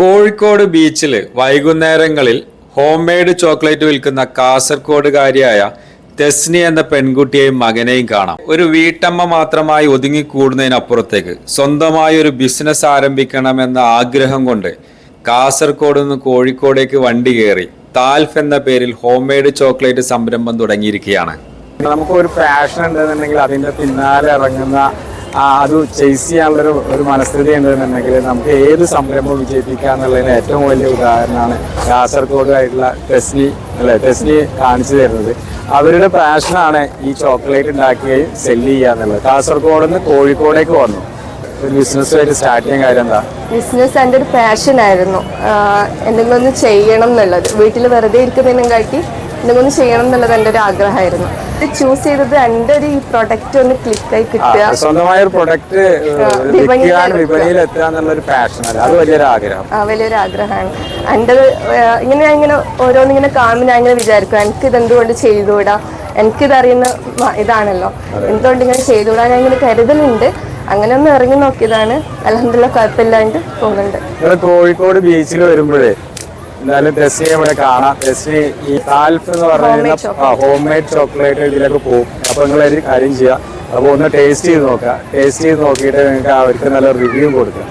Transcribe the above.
കോഴിക്കോട് ബീച്ചിൽ വൈകുന്നേരങ്ങളിൽ home made chocolate വിൽക്കുന്ന കാസർഗോഡുകാരിയായ തെസ്നി എന്ന പെൺകുട്ടിയെയും മകനെയും കാണാം. ഒരു വീട്ടമ്മ മാത്രമായി ഒതുങ്ങിക്കൂടുന്നതിനപ്പുറത്തേക്ക് സ്വന്തമായി ഒരു ബിസിനസ് ആരംഭിക്കണമെന്ന ആഗ്രഹം കൊണ്ട് കാസർഗോഡ് നിന്ന് കോഴിക്കോടേക്ക് വണ്ടി കയറി താൽഫ് എന്ന പേരിൽ ഹോം മെയ്ഡ് ചോക്ലേറ്റ് സംരംഭം തുടങ്ങിയിരിക്കുകയാണ്. നമുക്ക് ഒരു പാഷൻ ഉണ്ടെന്നുണ്ടെങ്കിൽ അതിന്റെ പിന്നാലെ ഇറങ്ങുന്ന അത് ചേസ് ചെയ്യാനുള്ളൊരു ഒരു മനസ്ഥിതി ഉണ്ടെന്നുണ്ടെങ്കിൽ നമുക്ക് ഏത് സംരംഭം വിജയിപ്പിക്കുക എന്നുള്ളതിന് ഏറ്റവും വലിയ ഉദാഹരണമാണ് കാസർഗോഡ് ആയിട്ടുള്ള ടെസ്നി അല്ലെ ടെസ്നി കാണിച്ചു തരുന്നത്. അവരുടെ പാഷനാണ് ഈ ചോക്ലേറ്റ് ഉണ്ടാക്കുകയും സെല്ല് ചെയ്യുക എന്നുള്ളത്. കാസർഗോഡ് നിന്ന് കോഴിക്കോടേക്ക് വന്നു. ഒരു സ്റ്റാർട്ട് ചെയ്യാൻ കാര്യം എന്താ? ബിസിനസ് എന്റെ ഒരു പാഷനായിരുന്നു എന്തെങ്കിലും ഒന്ന് ചെയ്യണം എന്നുള്ളത്. വീട്ടിൽ വെറുതെ ഇരിക്കുന്നതിനും കാട്ടി എന്തെങ്കിലും ചെയ്യണം എന്നുള്ളത് എന്റെ ഒരു ആഗ്രഹമായിരുന്നു. ഇത് ചൂസ് ചെയ്തത് എന്റെ ഒരു ഈ പ്രൊഡക്റ്റ് ഒന്ന് ക്ലിക്കായി ആയി കിട്ടുക. സ്വന്തമായ ഒരു പ്രൊഡക്റ്റ് വിപണിയിൽ എത്തുക. എന്നുള്ള ഒരു അത് വലിയൊരു ആഗ്രഹം. ആ, വലിയൊരു ആഗ്രഹമാണ്. എന്റെ ഇങ്ങനെ ഞാൻ ഇങ്ങനെ ഓരോന്നിങ്ങനെ കാണുമ്പോൾ ഞാൻ ഇങ്ങനെ വിചാരിക്കും എനിക്ക് ഇതെന്തുകൊണ്ട് ചെയ്തുകൂടാ? എനിക്കിത് അറിയുന്ന മ- ഇതാണല്ലോ. എന്തുകൊണ്ട് ഇങ്ങനെ ചെയ്തുകൂടാ? ഞാൻ ഇങ്ങനെ കരുതലുണ്ട്. അങ്ങനെ ഒന്ന് ഇറങ്ങി നോക്കിയതാണ്. അലഹമില്ല കുഴപ്പമില്ലാണ്ട് പോകുന്നുണ്ട്. കോഴിക്കോട് ബീച്ചിൽ വരുമ്പോഴേ എന്തായാലും ടെസ്റ്റിനെ ഇവിടെ കാണാം. ടെസ്റ്റിന് ഈ താൽഫ് എന്ന് പറഞ്ഞ ഹോം മെയ്ഡ് ചോക്ലേറ്റ് ഇതിലൊക്കെ പോകും. അപ്പൊ നിങ്ങൾ ഒരു കാര്യം ചെയ്യാം. അപ്പൊ ഒന്ന് ടേസ്റ്റ് ചെയ്ത് നോക്കുക. ടേസ്റ്റ് ചെയ്ത് നോക്കിയിട്ട് നിങ്ങൾക്ക് അവർക്ക് നല്ല റിവ്യൂ കൊടുക്കുക